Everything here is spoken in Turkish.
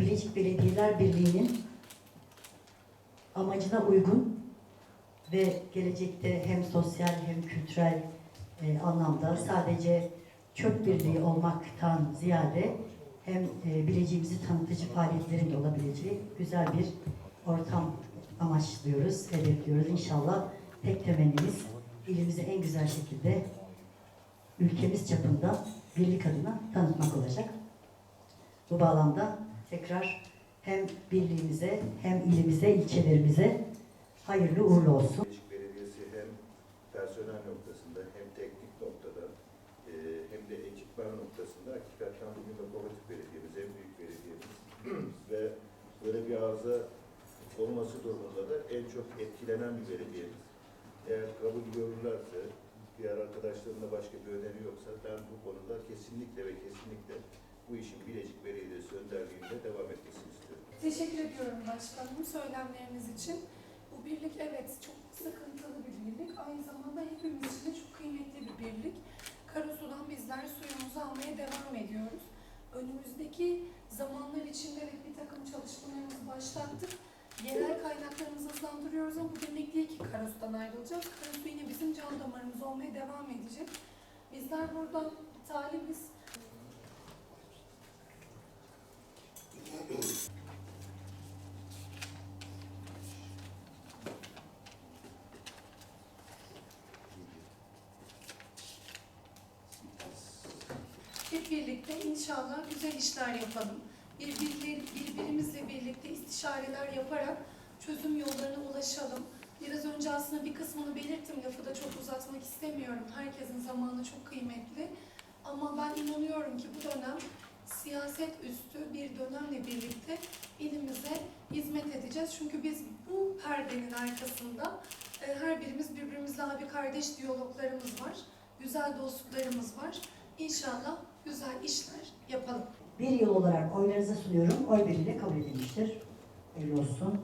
Bilecik Belediyeler Birliği'nin amacına uygun ve gelecekte hem sosyal hem kültürel e, anlamda sadece çöp birliği olmaktan ziyade hem e, bileceğimizi tanıtıcı faaliyetlerin de olabileceği güzel bir ortam amaçlıyoruz, hedefliyoruz. İnşallah tek temennimiz ilimizi en güzel şekilde ülkemiz çapında birlik adına tanıtmak olacak. Bu bağlamda tekrar hem birliğimize hem ilimize, ilçelerimize hayırlı uğurlu olsun. Belediyesi hem personel noktasında hem teknik noktada e, hem de ekipman noktasında hakikaten bugün lokomotif belediyemiz, en büyük belediyemiz ve böyle bir arıza olması durumunda da en çok etkilenen bir belediyemiz. Eğer kabul görürlerse, diğer arkadaşlarımda başka bir öneri yoksa ben bu konuda kesinlikle ve kesinlikle bu işin Bilecik Belediyesi önderliğinde devam etmesini istiyorum. Teşekkür ediyorum başkanım söylemleriniz için. Bu birlik evet çok sıkıntılı bir birlik. Aynı zamanda hepimiz için de çok kıymetli bir birlik. Karasu'dan bizler suyumuzu almaya devam ediyoruz. Önümüzdeki zamanlar içinde evet bir takım çalışmalarımızı başlattık. Yerel kaynaklarımızı hızlandırıyoruz ama bu demek değil ki Karasu'dan ayrılacağız. Karasu yine bizim can damarımız olmaya devam edecek. Bizler buradan talibiz. Birlikte inşallah güzel işler yapalım. Birbirimizle birlikte istişareler yaparak çözüm yollarına ulaşalım. Biraz önce aslında bir kısmını belirttim, lafı da çok uzatmak istemiyorum. Herkesin zamanı çok kıymetli. Ama ben inanıyorum ki bu dönem siyaset üstü bir dönemle birlikte ilimize hizmet edeceğiz. Çünkü biz bu perdenin arkasında e, her birimiz birbirimizle abi kardeş diyaloglarımız var. Güzel dostluklarımız var. İnşallah güzel işler yapalım. Bir yıl olarak oylarınıza sunuyorum. Oy birliğiyle kabul edilmiştir. Hayırlı olsun.